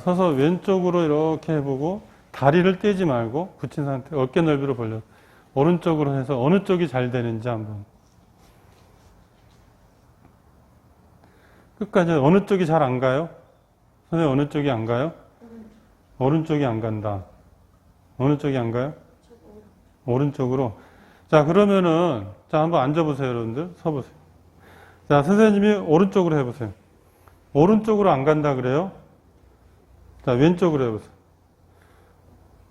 서서 왼쪽으로 이렇게 해보고 다리를 떼지 말고 붙인 상태 어깨 넓이로 벌려 오른쪽으로 해서 어느 쪽이 잘 되는지 한번 끝까지 어느 쪽이 잘 안 가요? 선생님 어느 쪽이 안 가요? 오른쪽이 안 간다. 어느 쪽이 안 가요? 오른쪽으로. 자 그러면은 자 한번 앉아보세요 여러분들 서보세요. 자 선생님이 오른쪽으로 해보세요. 오른쪽으로 안 간다 그래요? 자, 왼쪽으로 해보세요.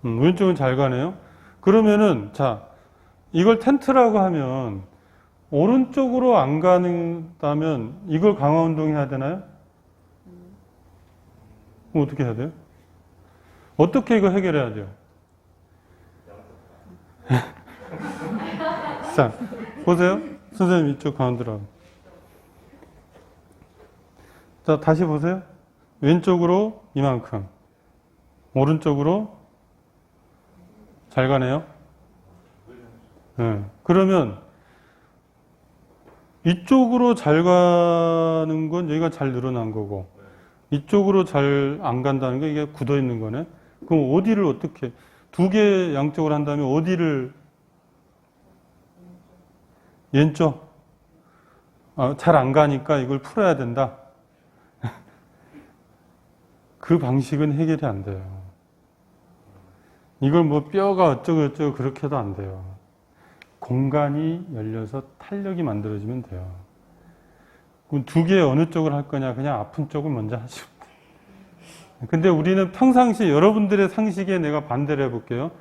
음, 왼쪽은 잘 가네요. 그러면은, 자, 이걸 텐트라고 하면, 오른쪽으로 안 가는다면, 이걸 강화 운동해야 되나요? 그럼 어떻게 해야 돼요? 어떻게 이거 해결해야 돼요? 자, 보세요. 선생님 이쪽 가운데로. 자, 다시 보세요. 왼쪽으로 이만큼, 오른쪽으로 잘 가네요. 네. 그러면 이쪽으로 잘 가는 건 여기가 잘 늘어난 거고, 이쪽으로 잘 안 간다는 게 이게 굳어 있는 거네. 그럼 어디를 어떻게 두 개 양쪽으로 한다면 어디를 왼쪽 아, 잘안 가니까 이걸 풀어야 된다. 그 방식은 해결이 안 돼요. 이걸 뭐 뼈가 어쩌고 저쩌고 그렇게 해도 안 돼요. 공간이 열려서 탄력이 만들어지면 돼요. 그럼 두 개 어느 쪽을 할 거냐? 그냥 아픈 쪽을 먼저 돼요. 근데 우리는 평상시 여러분들의 상식에 내가 반대를 해볼게요.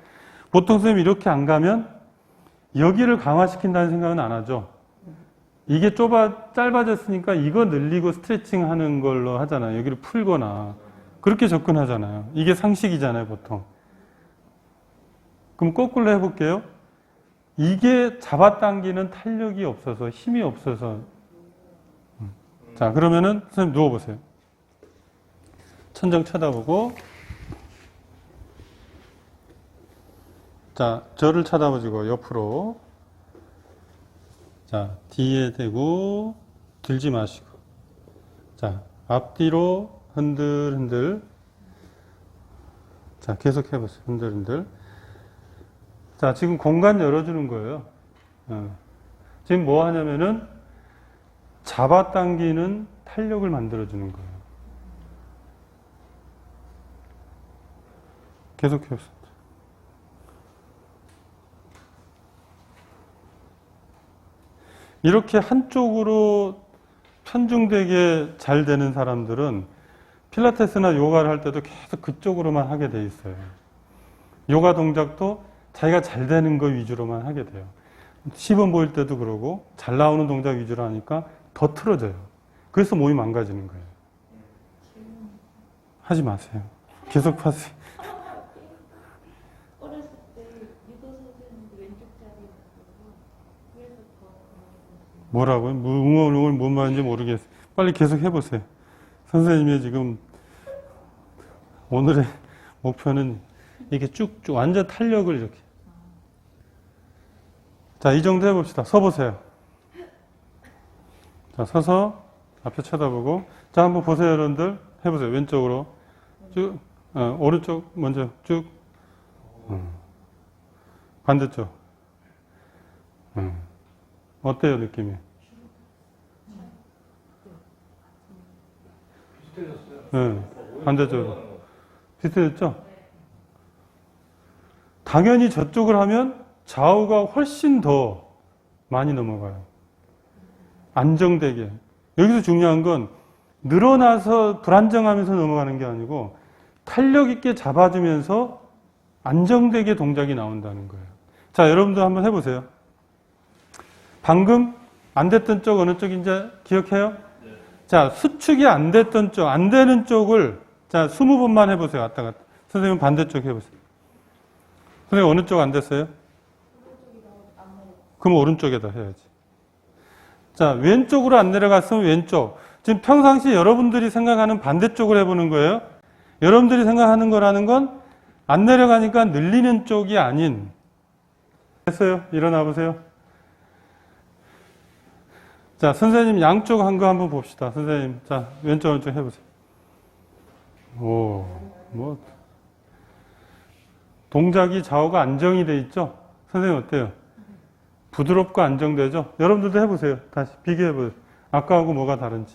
보통 선생님 이렇게 안 가면 여기를 강화시킨다는 생각은 안 하죠. 이게 좁아, 짧아졌으니까 이거 늘리고 스트레칭 하는 걸로 하잖아요. 여기를 풀거나. 그렇게 접근하잖아요. 이게 상식이잖아요, 보통. 그럼 거꾸로 해볼게요. 이게 잡아당기는 탄력이 없어서, 힘이 없어서. 음. 자, 그러면은, 선생님 누워보세요. 천정 쳐다보고, 자, 저를 쳐다보시고, 옆으로. 자, 뒤에 대고, 들지 마시고. 자, 앞뒤로 흔들, 흔들. 자, 계속 해보세요. 흔들, 흔들. 자, 지금 공간 열어주는 거예요. 어. 지금 뭐 하냐면은, 잡아당기는 탄력을 만들어주는 거예요. 계속 해보세요. 이렇게 한쪽으로 편중되게 잘 되는 사람들은 필라테스나 요가를 할 때도 계속 그쪽으로만 하게 돼 있어요. 요가 동작도 자기가 잘 되는 거 위주로만 하게 돼요. 시범 보일 때도 그러고 잘 나오는 동작 위주로 하니까 더 틀어져요. 그래서 몸이 망가지는 거예요. 하지 마세요. 계속 하세요. 뭐라고요? 뭐 웅얼웅얼 뭔 말인지 모르겠어요. 빨리 계속 해보세요. 선생님이 지금 오늘의 목표는 이렇게 쭉쭉 완전 탄력을 이렇게. 자, 이 정도 해봅시다. 서보세요. 자, 서서 앞에 쳐다보고. 자, 한번 보세요, 여러분들. 해보세요. 왼쪽으로. 쭉, 어, 오른쪽 먼저 쭉. 음. 반대쪽. 음. 어때요, 느낌이? 비슷해졌어요. 네, 반대쪽으로. 비슷해졌죠? 당연히 저쪽을 하면 좌우가 훨씬 더 많이 넘어가요. 안정되게. 여기서 중요한 건 늘어나서 불안정하면서 넘어가는 게 아니고 탄력 있게 잡아주면서 안정되게 동작이 나온다는 거예요. 자, 여러분도 한번 해보세요. 방금 안 됐던 쪽 어느 쪽인지 기억해요? 자, 수축이 안 됐던 쪽, 안 되는 쪽을 자, 20번만 해보세요. 왔다 갔다. 선생님 반대쪽 해보세요. 선생님 어느 쪽 안 됐어요? 그럼 오른쪽에다 해야지. 자, 왼쪽으로 안 내려갔으면 왼쪽. 지금 평상시 여러분들이 생각하는 반대쪽을 해보는 거예요. 여러분들이 생각하는 거라는 건 안 내려가니까 늘리는 쪽이 아닌. 됐어요. 일어나 보세요. 자, 선생님 양쪽 한 거 한번 봅시다. 선생님. 자, 왼쪽, 왼쪽 해보세요. 오, 뭐 동작이 좌우가 안정이 돼 있죠? 선생님 어때요? 부드럽고 안정되죠? 여러분들도 해보세요. 다시 비교해보세요. 아까하고 뭐가 다른지.